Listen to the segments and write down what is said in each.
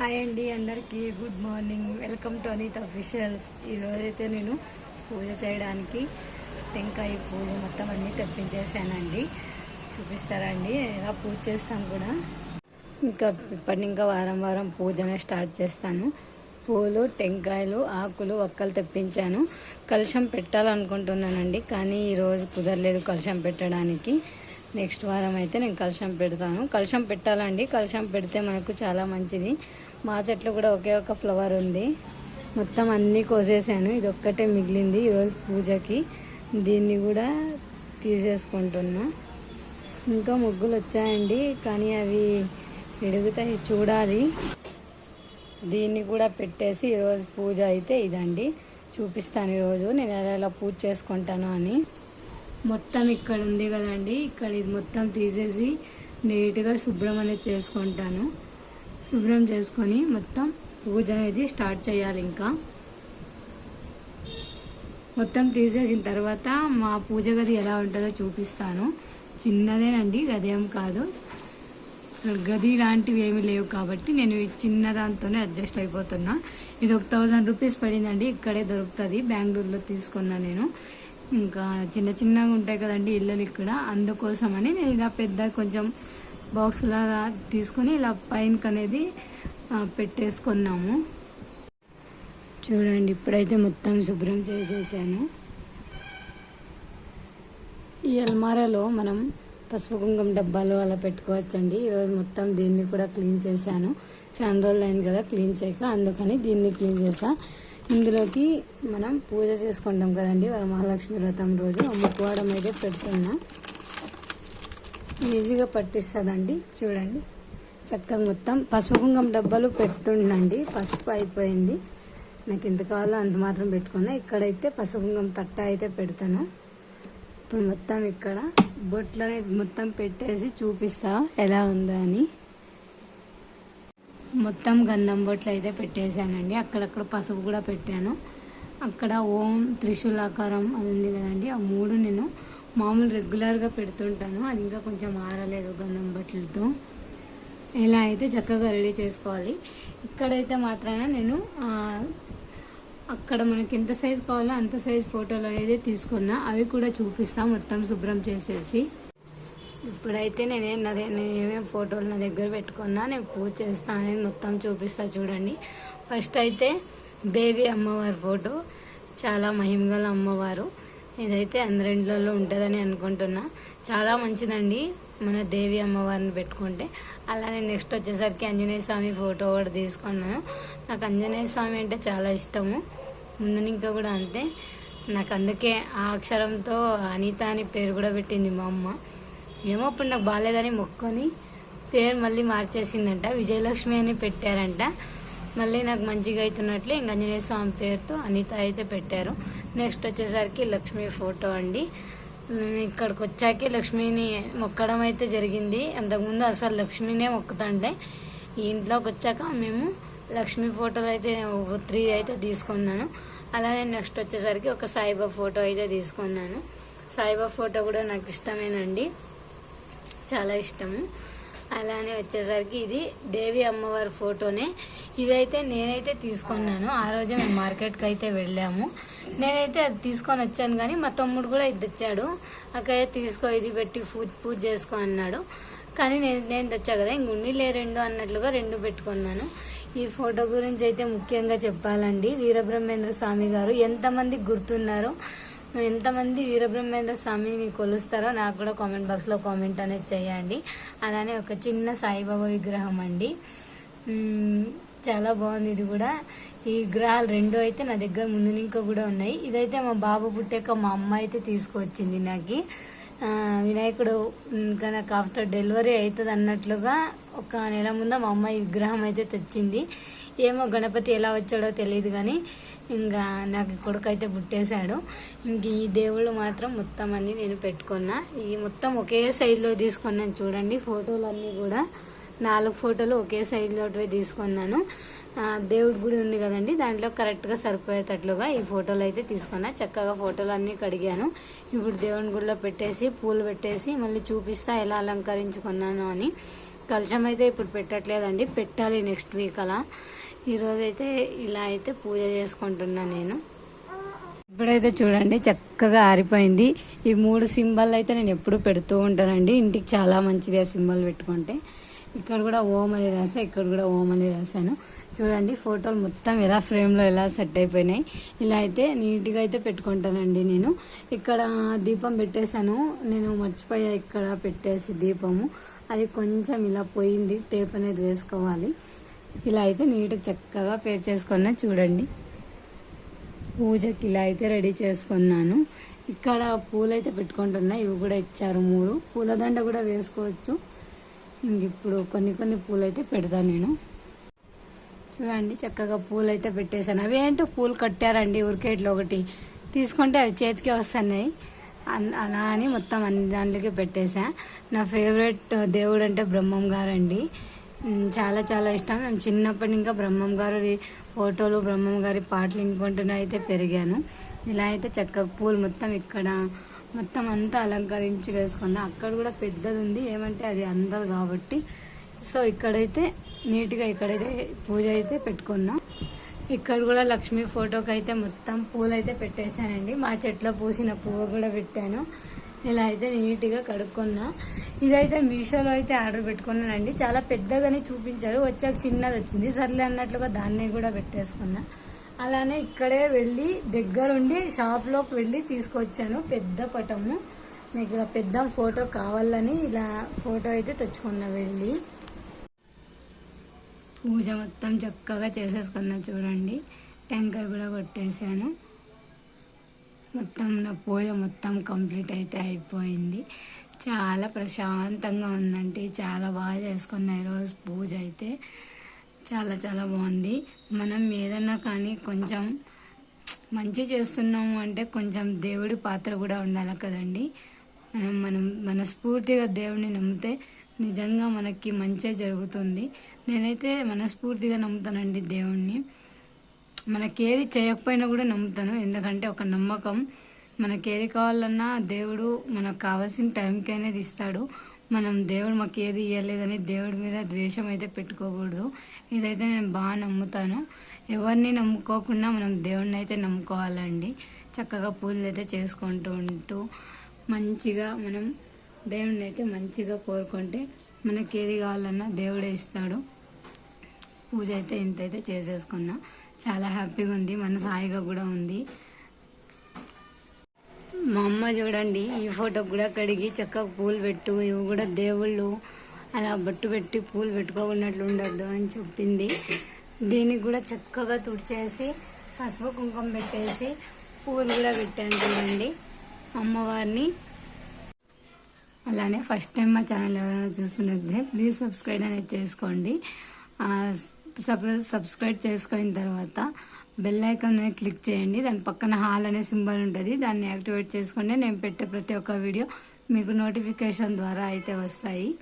Hi అండి అందరికీ. Good morning welcome to Anith officials ఈరోజైతే నేను పూజ చేయడానికి టెంకాయ పూలు మొత్తం అన్నీ తెప్పించేసానండి చూపిస్తారండి ఎలా పూజ చేస్తాను కూడా? ఇంకా ఇప్పటి ఇంకా వారం వారం పూజనే స్టార్ట్ చేస్తాను. పూలు టెంకాయలు ఆకులు ఒక్కలు తెప్పించాను. కలుషం పెట్టాలనుకుంటున్నానండి కానీ ఈరోజు కుదరలేదు కలుషం పెట్టడానికి. నెక్స్ట్ వారం అయితే నేను కలశం పెడతాను. కలశం పెట్టాలండి. కలశం పెడితే మనకు చాలా మంచిది. మా చెట్లు కూడా ఒకే ఒక ఫ్లవర్ ఉంది. మొత్తం అన్నీ కోసేసాను. ఇది ఒక్కటే మిగిలింది ఈరోజు పూజకి. దీన్ని కూడా తీసేసుకుంటున్నా. ఇంకా ముగ్గులు వచ్చాయండి కానీ అవి ఎడుగుతాయి చూడాలి. దీన్ని కూడా పెట్టేసి ఈరోజు పూజ అయితే ఇదండి. చూపిస్తాను ఈరోజు నేను ఎలా ఎలా పూజ చేసుకుంటాను అని. మొత్తం ఇక్కడ ఉంది కదండి. ఇక్కడ ఇది మొత్తం తీసేసి నీట్గా శుభ్రం అనేది చేసుకుంటాను. శుభ్రం చేసుకొని మొత్తం పూజ అనేది స్టార్ట్ చేయాలి ఇంకా. మొత్తం తీసేసిన తర్వాత మా పూజ గది ఎలా ఉంటుందో చూపిస్తాను. చిన్నదేనండి గదేం కాదు. గది లాంటివి ఏమీ లేవు కాబట్టి నేను చిన్నదాంతోనే చిన్న అడ్జస్ట్ అయిపోతున్నా. ఇది ఒక థౌజండ్ రూపీస్ పడిందండి ఇక్కడే దొరుకుతుంది బెంగళూరులో తీసుకున్నా నేను. ఇంకా చిన్న చిన్నగా ఉంటాయి కదండి ఇళ్ళలు ఇక్కడ. అందుకోసమని నేను ఇలా పెద్ద కొంచెం బాక్స్ లాగా తీసుకొని ఇలా పైనకి అనేది పెట్టేసుకున్నాము. చూడండి ఇప్పుడైతే మొత్తం శుభ్రం చేసేసాను. ఈ అల్మారాలో మనం పసుపు కుంకుమ డబ్బాలు అలా పెట్టుకోవచ్చండి. ఈరోజు మొత్తం దీన్ని కూడా క్లీన్ చేశాను. చాలా రోజులు అయింది కదా క్లీన్ చేయక అందుకని దీన్ని క్లీన్ చేసా ఇందులోకి మనం పూజ చేసుకుంటాం కదండి వరమహాలక్ష్మి వ్రతం రోజు. అమ్ముకోవడం ముక్కువాడం అయితే పెడుతున్నాం. ఈజీగా పట్టిస్తుందండి. చూడండి. చక్కగా మొత్తం పసుపు కుంకుమ డబ్బాలు పెడుతుండండి. పసుపు అయిపోయింది. నాకు ఎంత కావాలో అంత మాత్రం పెట్టుకున్నా. ఇక్కడైతే పసుపు కుంకుమ తట్ట అయితే పెడతాను. ఇప్పుడు మొత్తం ఇక్కడ బొట్లు మొత్తం పెట్టేసి చూపిస్తా ఎలా ఉందా అని. మొత్తం గంధం బొట్లు అయితే పెట్టేశానండి. అక్కడక్కడ పసుపు కూడా పెట్టాను. అక్కడ ఓం త్రిశూలాకారం అది ఉంది కదండి. ఆ మూడు నేను మామూలు రెగ్యులర్గా పెడుతుంటాను. అది ఇంకా కొంచెం ఆరలేదు గంధం బట్టలతో. ఇలా అయితే చక్కగా రెడీ చేసుకోవాలి. ఇక్కడైతే మాత్రాన నేను అక్కడ మనకి ఎంత సైజ్ కావాలో అంత సైజ్ ఫోటోలు అనేది తీసుకున్నా. అవి కూడా చూపిస్తా మొత్తం శుభ్రం చేసేసి. ఇప్పుడైతే నేనే నాదే నేను ఏమేమి ఫోటోలు నా దగ్గర పెట్టుకున్నా నేను పూజ చేస్తా అనేది మొత్తం చూపిస్తా చూడండి. ఫస్ట్ అయితే దేవి అమ్మవారి ఫోటో. చాలా మహిమగల అమ్మవారు. ఇదైతే అందరింట్లలో ఉంటుందని అనుకుంటున్నా. చాలా మంచిదండి మన దేవి అమ్మవారిని పెట్టుకుంటే. అలానే నెక్స్ట్ వచ్చేసరికి ఆంజనేయ స్వామి ఫోటో కూడా తీసుకున్నాను. నాకు ఆంజనేయ స్వామి అంటే చాలా ఇష్టము. ముందు ఇంకా కూడా అంతే. నాకు అందుకే ఆ అక్షరంతో అనిత అని పేరు కూడా పెట్టింది మా అమ్మ. ఏమో అప్పుడు నాకు బాగాలేదని మొక్కొని పేరు మళ్ళీ మార్చేసిందంట. విజయలక్ష్మి అని పెట్టారంట. మళ్ళీ నాకు మంచిగా అవుతున్నట్లే ఇంక ఆంజనేయ స్వామి పేరుతో అనిత అయితే పెట్టారు. నెక్స్ట్ వచ్చేసరికి లక్ష్మి ఫోటో అండి. ఇక్కడికి వచ్చాకే లక్ష్మిని మొక్కడం అయితే జరిగింది. అంతకుముందు అసలు లక్ష్మినే మొక్కుతుంటే ఈ ఇంట్లోకి వచ్చాక మేము లక్ష్మి ఫోటోలు అయితే త్రీ అయితే తీసుకున్నాను. అలానే నెక్స్ట్ వచ్చేసరికి ఒక సాయిబాబా ఫోటో అయితే తీసుకున్నాను. సాయిబాబా ఫోటో కూడా నాకు ఇష్టమేనండి. చాలా ఇష్టము. అలానే వచ్చేసరికి ఇది దేవి అమ్మవారి ఫోటోనే. ఇదైతే నేనైతే తీసుకున్నాను. ఆ రోజే మేము మార్కెట్కి అయితే వెళ్ళాము. నేనైతే అది తీసుకొని వచ్చాను కానీ మా తమ్ముడు కూడా ఇది తెచ్చాడు. అక్కయ్య తీసుకో ఇది పెట్టి పూజ పూజ చేసుకో అన్నాడు. కానీ నేను నేను తెచ్చా కదా ఇంక ఉన్నిలే రెండు అన్నట్లుగా రెండు పెట్టుకున్నాను. ఈ ఫోటో గురించి అయితే ముఖ్యంగా చెప్పాలండి. వీరబ్రహ్మేంద్ర స్వామి గారు ఎంతమంది గుర్తున్నారో ఎంతమంది వీరబ్రహ్మేంద్ర స్వామిని కొలుస్తారో నాకు కూడా కామెంట్ బాక్స్లో కామెంట్ అనేది చేయండి. అలానే ఒక చిన్న సాయిబాబా విగ్రహం అండి. చాలా బాగుంది ఇది కూడా. ఈ విగ్రహాలు రెండు అయితే నా దగ్గర ముందు ఇంకా కూడా ఉన్నాయి. ఇదైతే మా బాబు పుట్టాక మా అమ్మ అయితే తీసుకొచ్చింది నాకు. వినాయకుడు ఇంకా నాకు ఆఫ్టర్ డెలివరీ అవుతుంది అన్నట్లుగా ఒక నెల ముందు మా అమ్మ ఈ విగ్రహం అయితే తెచ్చింది. ఏమో గణపతి ఎలా వచ్చాడో తెలియదు కానీ ఇంకా నాకు కొడుకు అయితే పుట్టేశాడు. ఇంక ఈ దేవుళ్ళు మాత్రం మొత్తం అన్నీ నేను పెట్టుకున్నా. ఈ మొత్తం ఒకే సైజులో తీసుకున్నాను చూడండి ఫోటోలు అన్నీ కూడా. నాలుగు ఫోటోలు ఒకే సైజులో తీసుకున్నాను. దేవుడి గుడి ఉంది కదండి. దాంట్లో కరెక్ట్గా సరిపోయేటట్లుగా ఈ ఫోటోలు అయితే తీసుకున్నా. చక్కగా ఫోటోలు అన్నీ కడిగాను. ఇప్పుడు దేవుని గుడిలో పెట్టేసి పూలు పెట్టేసి మళ్ళీ చూపిస్తా ఎలా అలంకరించుకున్నాను అని. కలశం అయితే ఇప్పుడు పెట్టట్లేదండి. పెట్టాలి నెక్స్ట్ వీక్ అలా. ఈరోజు అయితే ఇలా అయితే పూజ చేసుకుంటున్నాను నేను. ఇప్పుడైతే చూడండి చక్కగా ఆరిపోయింది. ఈ మూడు సింబల్ అయితే నేను ఎప్పుడు పెడుతూ ఉంటానండి. ఇంటికి చాలా మంచిది ఆ సింబల్ పెట్టుకుంటే. ఇక్కడ కూడా ఓం అని రాసా ఇక్కడ కూడా ఓం అని రాశాను. చూడండి ఫోటోలు మొత్తం ఎలా ఫ్రేమ్లో ఎలా సెట్ అయిపోయినాయి. ఇలా అయితే నీట్గా అయితే పెట్టుకుంటానండి నేను. ఇక్కడ దీపం పెట్టేశాను. నేను మర్చిపోయా ఇక్కడ పెట్టేసి దీపము. అది కొంచెం ఇలా పోయింది. టేప్ అనేది వేసుకోవాలి. ఇలా అయితే నీట్గా చక్కగా పేర్ చేసుకున్నా చూడండి. పూజకి ఇలా అయితే రెడీ చేసుకున్నాను. ఇక్కడ పూలు అయితే పెట్టుకుంటున్నా. ఇవి కూడా ఇచ్చారు మూడు. పూలదండ కూడా వేసుకోవచ్చు. ఇంక ఇప్పుడు కొన్ని కొన్ని పూలు అయితే పెడతాను నేను. ఇవండి చక్కగా పూలు అయితే పెట్టేశాను. అవి ఏంటో పూలు కట్టారండి ఉరికేట్లో ఒకటి. తీసుకుంటే అవి చేతికి వస్తున్నాయి. అన్- అలా అని మొత్తం అన్ని దాంట్లోకి పెట్టేశా. నా ఫేవరెట్ దేవుడు అంటే బ్రహ్మం గారు అండి చాలా చాలా ఇష్టం. మేము చిన్నప్పటి ఇంకా బ్రహ్మం గారి ఫోటోలు బ్రహ్మం గారి పాటలు ఇంకుంటూనే అయితే పెరిగాను. ఇలా అయితే చక్కగా పూలు మొత్తం ఇక్కడ మొత్తం అంతా అలంకరించి వేసుకున్నా. అక్కడ కూడా పెద్దది ఉంది. ఏమంటే అది అందదు కాబట్టి. సో ఇక్కడైతే నీట్గా ఇక్కడైతే పూజ అయితే పెట్టుకున్నాం. ఇక్కడ కూడా లక్ష్మీ ఫోటోకి అయితే మొత్తం పూలు అయితే పెట్టేశానండి. మా చెట్లో పూసిన పువ్వు కూడా పెట్టాను. ఇలా అయితే నీట్గా కడుక్కున్నా. ఇదైతే మీషోలో అయితే ఆర్డర్ పెట్టుకున్నానండి. చాలా పెద్దగానే చూపించారు. వచ్చాక చిన్నది వచ్చింది. సర్లే అన్నట్లుగా దాన్ని కూడా పెట్టేసుకున్నా. అలానే ఇక్కడే వెళ్ళి దగ్గరుండి షాప్లోకి వెళ్ళి తీసుకొచ్చాను. పెద్ద పటము. నాకు ఇలా పెద్ద ఫోటో కావాలని ఇలా ఫోటో అయితే తెచ్చుకున్నా వెళ్ళి. పూజ మొత్తం చక్కగా చేసేసుకున్నా చూడండి. టెంకాయ కూడా కొట్టేశాను. మొత్తం నా పూజ మొత్తం కంప్లీట్ అయితే అయిపోయింది. చాలా ప్రశాంతంగా ఉందండి. చాలా బాగా చేసుకున్నా ఈరోజు పూజ అయితే. చాలా చాలా బాగుంది. మనం ఏదన్నా కానీ కొంచెం మంచి చేస్తున్నాము అంటే కొంచెం దేవుడి పాత్ర కూడా ఉండాలి కదండి. మనం మనం మనస్ఫూర్తిగా దేవుడిని నమ్మితే నిజంగా మనకి మంచే జరుగుతుంది. నేనైతే మనస్ఫూర్తిగా నమ్ముతానండి దేవుణ్ణి. మనకేది చేయకపోయినా కూడా నమ్ముతాను. ఎందుకంటే ఒక నమ్మకం. మనకేది కావాలన్నా దేవుడు మనకు కావాల్సిన టైంకి అనేది ఇస్తాడు మనం దేవుడు మాకు ఏది ఇవ్వలేదని దేవుడి మీద ద్వేషం అయితే పెట్టుకోకూడదు. ఇదైతే నేను బాగా నమ్ముతాను. ఎవరిని నమ్ముకోకుండా మనం దేవుడిని అయితే నమ్ముకోవాలండి. చక్కగా పూజలు అయితే చేసుకుంటూ ఉంటూ మంచిగా మనం దేవుడిని అయితే మంచిగా కోరుకుంటే మనకి ఏది కావాలన్నా దేవుడే ఇస్తాడు. పూజ అయితే ఇంతైతే చేసేసుకున్నా. చాలా హ్యాపీగా ఉంది. మన హాయిగా కూడా ఉంది. మా అమ్మ చూడండి ఈ ఫోటో కూడా కడిగి చక్కగా పూలు పెట్టు. ఇవి కూడా దేవుళ్ళు అలా బొట్టు పెట్టి పూలు పెట్టుకోకున్నట్లు ఉండద్దు అని చెప్పింది. దీనికి కూడా చక్కగా తుడిచేసి పసుపు కుంకుమ పెట్టేసి పూలు కూడా పెట్టాను చూడండి. అమ్మవారిని అలానే ఫస్ట్ టైం మా ఛానల్ ఎవరైనా చూస్తున్నట్లే ప్లీజ్ సబ్స్క్రైబ్ అనేది చేసుకోండి. సబ్- సబ్స్క్రైబ్ చేసుకున్న తర్వాత బెల్ ఐకాన్ అనేది క్లిక్ చేయండి. దాని పక్కన హాల్ అనే సింబల్ ఉంటుంది. దాన్ని యాక్టివేట్ చేసుకుంటే నేను పెట్టే ప్రతి ఒక్క వీడియో మీకు నోటిఫికేషన్ ద్వారా అయితే వస్తాయి.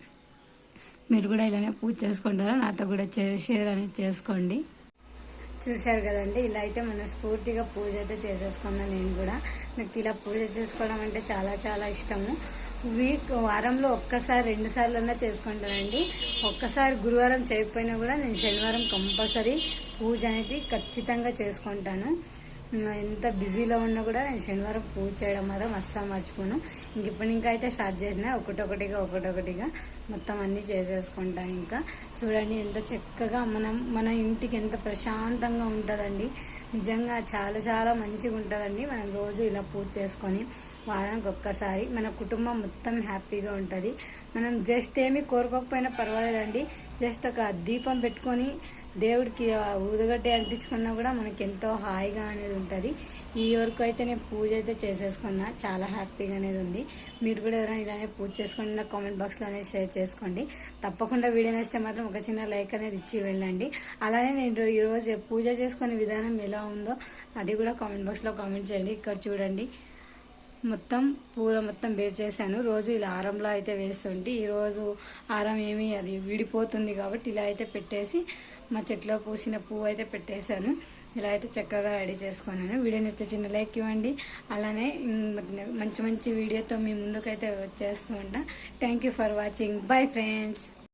మీరు కూడా ఇలానే పూజ చేసుకుంటారా? నాతో కూడా షేర్ అనేది చేసుకోండి. చూశారు కదండి ఇలా అయితే మనస్ఫూర్తిగా పూజ అయితే చేసేసుకున్నాను నేను కూడా. నాకు ఇలా పూజ చేసుకోవడం అంటే చాలా చాలా ఇష్టము. వీక్ వారంలో ఒక్కసారి రెండు సార్లు అన్నా చేసుకుంటానండి ఒక్కసారి గురువారం చేయకపోయినా కూడా నేను శనివారం కంపల్సరీ పూజ అనేది ఖచ్చితంగా చేసుకుంటాను. ఎంత బిజీలో ఉన్నా కూడా నేను శనివారం పూజ చేయడం మాత్రం అస్సలు మర్చిపోను. ఇంక ఇప్పుడు ఇంకా అయితే స్టార్ట్ చేసిన ఒకటొకటిగా ఒకటొకటిగా మొత్తం అన్నీ చేసేసుకుంటా ఇంకా. చూడండి ఎంత చక్కగా మనం మన ఇంటికి ఎంత ప్రశాంతంగా ఉంటుందండి. నిజంగా చాలా చాలా మంచిగా ఉంటుందండి మనం రోజు ఇలా పూజ చేసుకొని వారానికి ఒక్కసారి మన కుటుంబం మొత్తం హ్యాపీగా ఉంటుంది. మనం జస్ట్ ఏమీ కోరుకోకపోయినా పర్వాలేదండి. జస్ట్ ఒక దీపం పెట్టుకొని దేవుడికి ఊదగడ్డ ఊదుగడ్డి అంటించుకున్నా కూడా మనకి ఎంతో హాయిగా అనేది ఉంటుంది. ఈ వరకు అయితే నేను పూజ అయితే చేసేసుకున్నా. చాలా హ్యాపీగా అనేది ఉంది. మీరు కూడా ఎవరైనా ఇలానే పూజ చేసుకోండి నా కామెంట్ బాక్స్లో అనేది షేర్ చేసుకోండి. తప్పకుండా వీడియో నచ్చితే మాత్రం ఒక చిన్న లైక్ అనేది ఇచ్చి వెళ్ళండి. అలానే నేను ఈరోజు పూజ చేసుకునే విధానం ఎలా ఉందో అది కూడా కామెంట్ బాక్స్లో కామెంట్ చేయండి. ఇక్కడ చూడండి. మొత్తం పూల మొత్తం బేర్ చేశాను రోజు ఇలా ఆరంలో అయితే వేస్తుంటే ఈరోజు ఆరం ఏమి అది విడిపోతుంది కాబట్టి ఇలా అయితే పెట్టేసి మా చెట్లో పూసిన పువ్వు అయితే పెట్టేశాను. ఇలా అయితే చక్కగా రెడీ చేసుకున్నాను. వీడియో నచ్చితే చిన్న లైక్ ఇవ్వండి. అలానే మంచి మంచి వీడియోతో మీ ముందుకైతే వచ్చేస్తూ ఉంటా. Thank you for watching bye friends